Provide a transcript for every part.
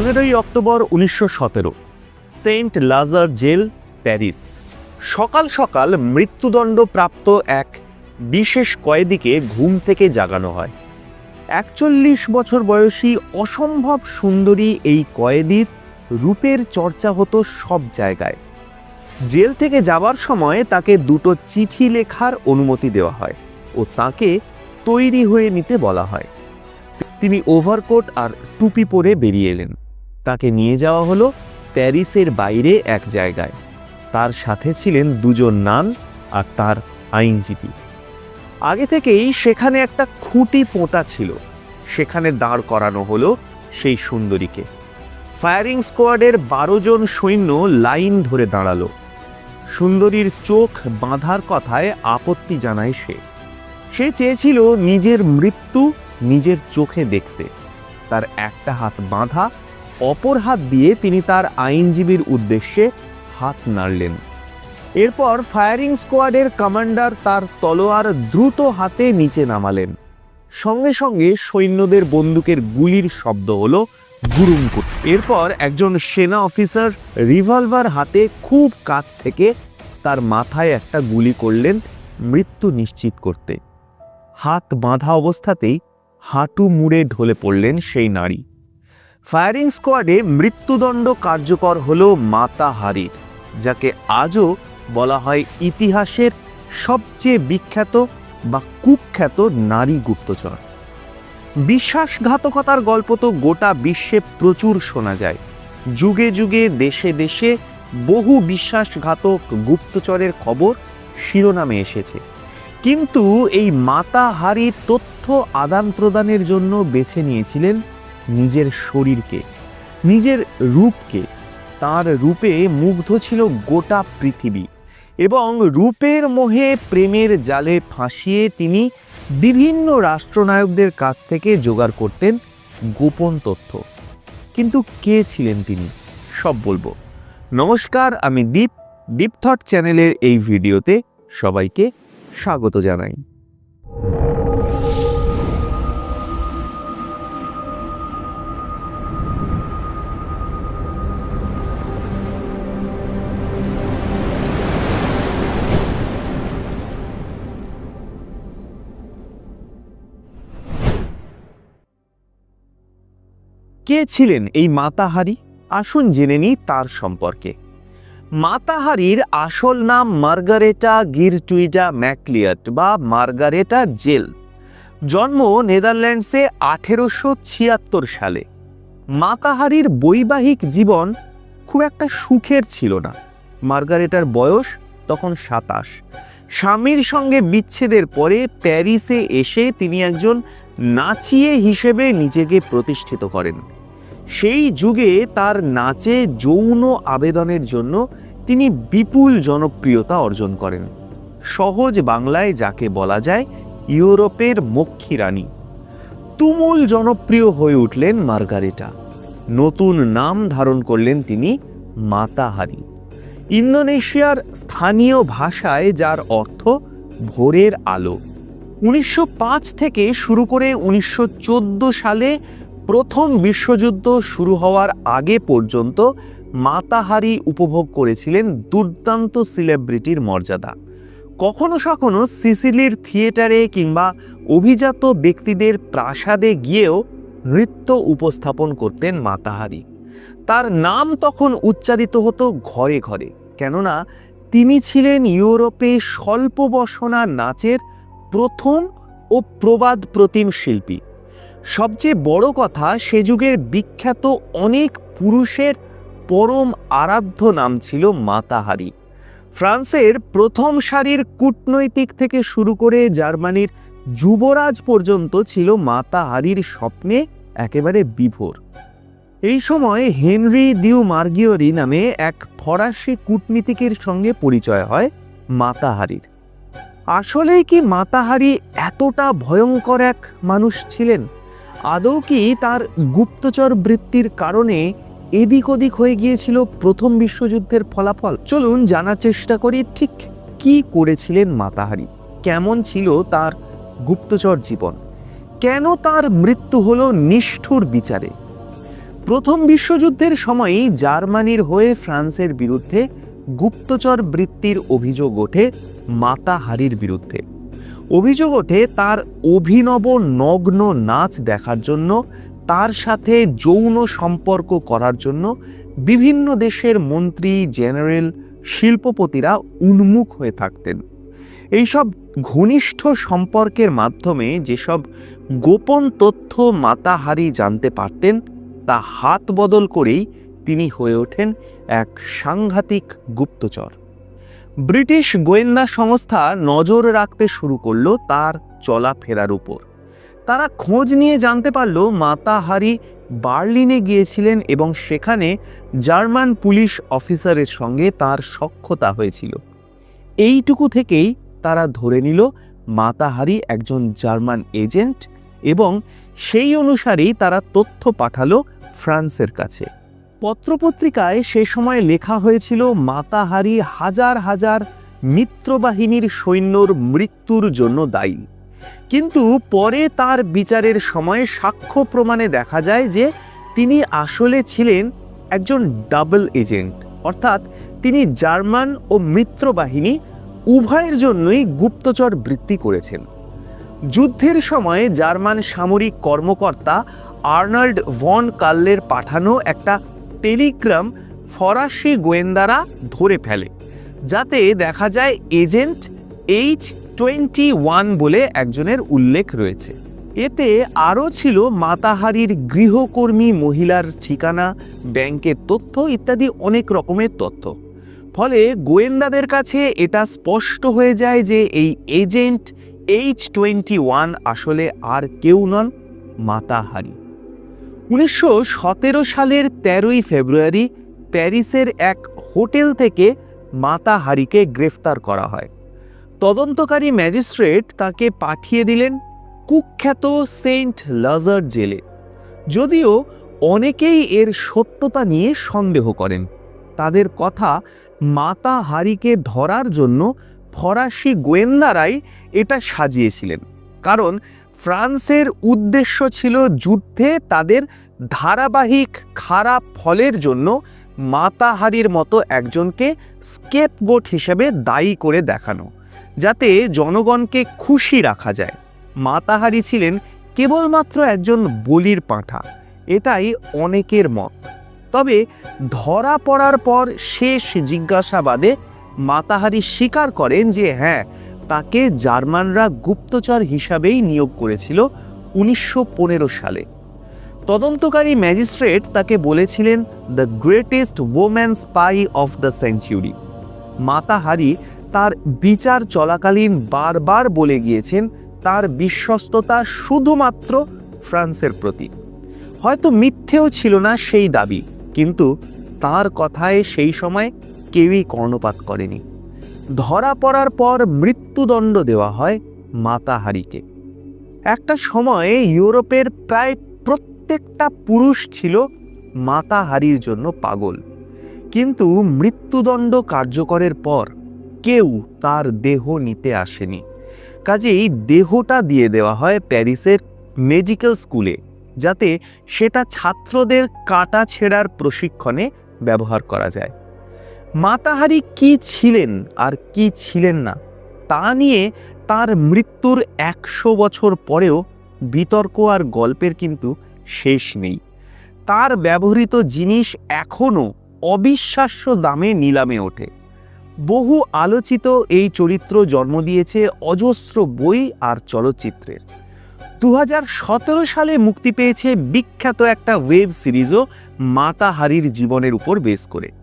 পনেরোই অক্টোবর উনিশশো সতেরো, সেন্ট লাজার জেল, প্যারিস। সকাল সকাল মৃত্যুদণ্ড প্রাপ্ত এক বিশেষ কয়েদিকে ঘুম থেকে জাগানো হয়। একচল্লিশ বছর বয়সী অসম্ভব সুন্দরী এই কয়েদির রূপের চর্চা হতো সব জায়গায়। জেল থেকে যাবার সময় তাকে দুটো চিঠি লেখার অনুমতি দেওয়া হয় ও তাকে তৈরি হয়ে নিতে বলা হয়। তিনি ওভারকোট আর টুপি পরে বেরিয়ে এলেন। তাকে নিয়ে যাওয়া হলো প্যারিসের বাইরে এক জায়গায়। তার সাথে ছিলেন দুজন নান আর তার আইনজীবী। আগে থেকেই সেখানে একটা খুঁটি পোঁতা ছিল। সেখানে দাঁড় করানো হলো সেই সুন্দরীকে। ফায়ারিং স্কোয়াডের বারো জন সৈন্য লাইন ধরে দাঁড়াল। সুন্দরীর চোখ বাঁধার কথায় আপত্তি জানায় সে। সে চেয়েছিল নিজের মৃত্যু নিজের চোখে দেখতে। তার একটা হাত বাঁধা অপর হাত দিয়ে তিনি তার আইনজীবীর উদ্দেশ্যে হাত নাড়লেন। এরপর ফায়ারিং স্কোয়াডের কমান্ডার তার তলোয়ার দ্রুত হাতে নিচে নামালেন। সঙ্গে সঙ্গে সৈন্যদের বন্দুকের গুলির শব্দ হলো গুরুমকুট এরপর একজন সেনা অফিসার রিভলভার হাতে খুব কাছ থেকে তার মাথায় একটা গুলি করলেন মৃত্যু নিশ্চিত করতে। হাত বাঁধা অবস্থাতেই হাঁটু মুড়ে ঢলে পড়লেন সেই নারী। ফায়ারিং স্কোয়াডে মৃত্যুদণ্ড কার্যকর হল মাতাহারির যাকে আজও বলা হয় ইতিহাসের সবচেয়ে বিখ্যাত বা কুখ্যাত নারী গুপ্তচর। বিশ্বাসঘাতকতার গল্প তো গোটা বিশ্বে প্রচুর শোনা যায়। যুগে যুগে, দেশে দেশে বহু বিশ্বাসঘাতক গুপ্তচরের খবর শিরোনামে এসেছে। কিন্তু এই মাতাহারির তথ্য আদান প্রদানের জন্য বেছে নিয়েছিলেন নিজের শরীরকে, নিজের রূপকে। তার রূপে মুগ্ধ ছিল গোটা পৃথিবী এবং রূপের মোহে প্রেমের জালে ফাঁসিয়ে তিনি বিভিন্ন রাষ্ট্রনায়কদের কাছ থেকে জোগাড় করতেন গোপন তথ্য। কিন্তু কে ছিলেন তিনি? সব বলব। নমস্কার, আমি দীপ। দীপ থট চ্যানেলের এই ভিডিওতে সবাইকে স্বাগত জানাই। কে ছিলেন এই মাতাহারি? আসুন জেনে নিই তার সম্পর্কে। মাতাহারির আসল নাম মার্গারেটা গিরটুইডা ম্যাকলিয়াট বা মার্গারেটা জেল। জন্ম নেদারল্যান্ডসে আঠেরোশো ছিয়াত্তর সালে। মাতাহারির বৈবাহিক জীবন খুব একটা সুখের ছিল না। মার্গারেটার বয়স তখন সাতাশ। স্বামীর সঙ্গে বিচ্ছেদের পরে প্যারিসে এসে তিনি একজন নাচিয়ে হিসেবে নিজেকে প্রতিষ্ঠিত করেন। সেই যুগে তার নাচে যৌন আবেদনের জন্য তিনি বিপুল জনপ্রিয়তা অর্জন করেন। সহজ বাংলায় যাকে বলা যায় ইউরোপের মক্ষী রানী। তুমুল জনপ্রিয় হয়ে উঠলেন মার্গারেটা। নতুন নাম ধারণ করলেন তিনি মাতাহারি। ইন্দোনেশিয়ার স্থানীয় ভাষায় যার অর্থ ভোরের আলো। উনিশশো পাঁচ থেকে শুরু করে উনিশশো চোদ্দ সালে প্রথম বিশ্বযুদ্ধ শুরু হওয়ার আগে পর্যন্ত মাতাহারি উপভোগ করেছিলেন দুর্দান্ত সেলিব্রিটির মর্যাদা। কখনো সখনো সিসিলির থিয়েটারে কিংবা অভিজাত ব্যক্তিদের প্রাসাদে গিয়েও নৃত্য উপস্থাপন করতেন মাতাহারি। তার নাম তখন উচ্চারিত হতো ঘরে ঘরে, কেননা তিনি ছিলেন ইউরোপে স্বল্প বসনা নাচের প্রথম ও প্রবাদ প্রতিম শিল্পী। সবচেয়ে বড় কথা, সে যুগের বিখ্যাত অনেক পুরুষের পরম আরাধ্য নাম ছিল মাতাহারি ফ্রান্সের প্রথম সারির কূটনৈতিক থেকে শুরু করে জার্মানির যুবরাজ পর্যন্ত ছিল মাতাহারির স্বপ্নে একেবারে বিভোর। এই সময় হেনরি দিউ মার্গিওরি নামে এক ফরাসি কূটনীতিকের সঙ্গে পরিচয় হয় মাতাহারির আসলেই কি মাতাহারি এতটা ভয়ঙ্কর এক মানুষ ছিলেন? আদৌ কি তার গুপ্তচর বৃত্তির কারণে এদিক ওদিক হয়ে গিয়েছিল প্রথম বিশ্বযুদ্ধের ফলাফল? চলুন জানার চেষ্টা করি ঠিক কি করেছিলেন মাতাহারি? কেমন ছিল তার গুপ্তচর জীবন? কেন তার মৃত্যু হলো নিষ্ঠুর বিচারে? প্রথম বিশ্বযুদ্ধের সময়ই জার্মানির হয়ে ফ্রান্সের বিরুদ্ধে গুপ্তচর বৃত্তির অভিযোগ ওঠে মাতাহারির বিরুদ্ধে। অভিযোগ ওঠে তার অভিনব নগ্ন নাচ দেখার জন্য, তার সাথে যৌন সম্পর্ক করার জন্য বিভিন্ন দেশের মন্ত্রী, জেনারেল, শিল্পপতিরা উন্মুখ হয়ে থাকতেন। এইসব ঘনিষ্ঠ সম্পর্কের মাধ্যমে যেসব গোপন তথ্য মাতাহারি জানতে পারতেন, তা হাত বদল করেই তিনি হয়ে ওঠেন এক সাংঘাতিক গুপ্তচর। ব্রিটিশ গোয়েন্দা সংস্থা নজর রাখতে শুরু করল তার চলাফেরার উপর। তারা খোঁজ নিয়ে জানতে পারল মাতাহারি বার্লিনে গিয়েছিলেন এবং সেখানে জার্মান পুলিশ অফিসারের সঙ্গে তার সখ্যতা হয়েছিল। এইটুকু থেকেই তারা ধরে নিল মাতাহারি একজন জার্মান এজেন্ট এবং সেই অনুসারেই তারা তথ্য পাঠালো ফ্রান্সের কাছে। পত্রপত্রিকায় সে সময় লেখা হয়েছিল মাতাহারি হাজার হাজার মিত্রবাহিনীর সৈন্যর মৃত্যুর জন্য দায়ী। কিন্তু পরে তার বিচারের সময় সাক্ষ্য প্রমাণে দেখা যায় যে তিনি আসলে ছিলেন একজন ডাবল এজেন্ট। অর্থাৎ তিনি জার্মান ও মিত্রবাহিনী উভয়ের জন্যই গুপ্তচর বৃত্তি করেছেন। যুদ্ধের সময় জার্মান সামরিক কর্মকর্তা আর্নাল্ড ভন কাল্লের পাঠানো একটা টেলিগ্রাম ফরাসি গোয়েন্দারা ধরে ফেলে, যাতে দেখা যায় এজেন্ট এইচ টোয়েন্টি ওয়ান বলে একজনের উল্লেখ রয়েছে। এতে আরও ছিল মাতাহারির গৃহকর্মী মহিলার ঠিকানা, ব্যাংকের তথ্য ইত্যাদি অনেক রকমের তথ্য। ফলে গোয়েন্দাদের কাছে এটা স্পষ্ট হয়ে যায় যে এই এজেন্ট এইচ টোয়েন্টি ওয়ান আসলে আর কেউ নন মাতাহারি। উনিশশো সতেরো সালের তেরোই ফেব্রুয়ারি প্যারিসের এক হোটেল থেকে মাতাহারিকে গ্রেফতার করা হয়। তদন্তকারী ম্যাজিস্ট্রেট তাকে পাঠিয়ে দিলেন কুখ্যাত সেন্ট লাজার জেলে। যদিও অনেকেই এর সত্যতা নিয়ে সন্দেহ করেন। তাদের কথা মাতাহারিকে ধরার জন্য ফরাসি গোয়েন্দারাই এটা সাজিয়েছিলেন। কারণ ফ্রান্সের উদ্দেশ্য ছিল যুদ্ধে তাদের ধারাবাহিক খারাপ ফলের জন্য মাতাহারির মতো একজনকে স্কেপগোট হিসেবে দায়ী করে দেখানো, যাতে জনগণকে খুশি রাখা যায়। মাতাহারি ছিলেন কেবলমাত্র একজন বলির পাঁঠা, এটাই অনেকের মত। তবে ধরা পড়ার পর শেষ জিজ্ঞাসাবাদে মাতাহারি স্বীকার করেন যে হ্যাঁ তাকে জার্মানরা গুপ্তচর হিসাবেই নিয়োগ করেছিল উনিশশো পনেরো সালে। তদন্তকারী ম্যাজিস্ট্রেট তাকে বলেছিলেন the greatest woman spy of the century Mata Hari তার বিচার চলাকালীন বারবার বলে গিয়েছেন, তার বিশ্বস্ততা শুধুমাত্র ফ্রান্সের প্রতি। হয়তো মিথ্যেও ছিল না সেই দাবি, কিন্তু তার কথায় সেই সময় কেউই কর্ণপাত করেনি। ধরা পড়ার পর মৃত্যুদণ্ড দেওয়া হয় মাতাহারিকে একটা সময়ে ইউরোপের প্রায় প্রত্যেকটা পুরুষ ছিল মাতাহারির জন্য পাগল। কিন্তু মৃত্যুদণ্ড কার্যকরের পর কেউ তার দেহ নিতে আসেনি। কাজেই দেহটা দিয়ে দেওয়া হয় প্যারিসের মেডিকেল স্কুলে, যাতে সেটা ছাত্রদের কাটা ছেঁড়ার প্রশিক্ষণে ব্যবহার করা যায়। মাতাহারি কি ছিলেন আর কি ছিলেন না, তা নিয়ে তার মৃত্যুর একশো বছর পরেও বিতর্ক আর গল্পের কিন্তু শেষ নেই। তার ব্যবহৃত জিনিস এখনও অবিশ্বাস্য দামে নিলামে ওঠে। বহু আলোচিত এই চরিত্র জন্ম দিয়েছে অজস্র বই আর চলচ্চিত্রের। দু হাজার সতেরো সালে মুক্তি পেয়েছে বিখ্যাত একটা ওয়েব সিরিজও মাতাহারির জীবনের উপর বেস করে।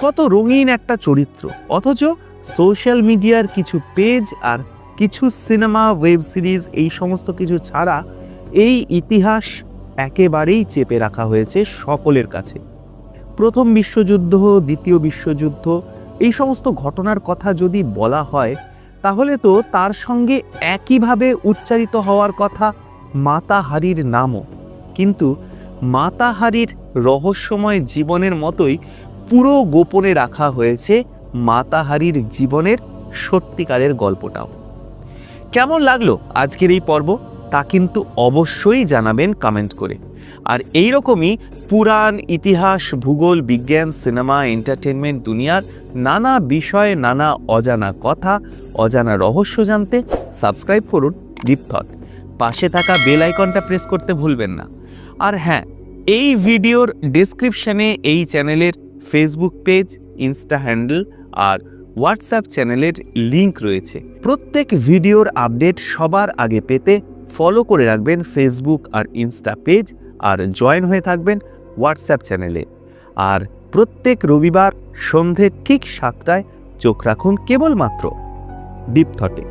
কত রঙিন একটা চরিত্র। অথচ সোশ্যাল মিডিয়ার কিছু পেজ আর কিছু সিনেমা, ওয়েব সিরিজ এই সমস্ত কিছু ছাড়া এই ইতিহাস একেবারেই চেপে রাখা হয়েছে সকলের কাছে। প্রথম বিশ্বযুদ্ধ, দ্বিতীয় বিশ্বযুদ্ধ, এই সমস্ত ঘটনার কথা যদি বলা হয়, তাহলে তো তার সঙ্গে একইভাবে উচ্চারিত হওয়ার কথা মাতাহারির নামও। কিন্তু মাতাহারির রহস্যময় জীবনের মতোই পুরো গোপনে রাখা হয়েছে মাতাহারির জীবনের সত্যিকারের গল্পটাও। কেমন লাগল আজকের এই পর্ব? তা কিন্তু অবশ্যই জানাবেন কমেন্ট করে। আর এই রকমই পুরাণ, ইতিহাস, ভূগোল, বিজ্ঞান, সিনেমা এন্টারটেনমেন্ট দুনিয়ার নানা বিষয়ে নানা অজানা কথা, অজানা রহস্য জানতে সাবস্ক্রাইব করুন দীপথট পাশে থাকা বেল আইকনটা প্রেস করতে ভুলবেন না। আর হ্যাঁ এই ভিডিওর ডেসক্রিপশনে এই চ্যানেলের ফেসবুক পেজ ইনস্টা হ্যান্ডেল আর হোয়াটসঅ্যাপ চ্যানেলের লিংক রয়েছে। প্রত্যেক ভিডিওর আপডেট সবার আগে পেতে ফলো করে রাখবেন ফেসবুক আর ইনস্টা পেজ আর জয়েন হয়ে থাকবেন হোয়াটসঅ্যাপ চ্যানেলে আর প্রত্যেক রবিবার সন্ধে ঠিক সাতটায় চোখ রাখুন কেবলমাত্র দীপথটে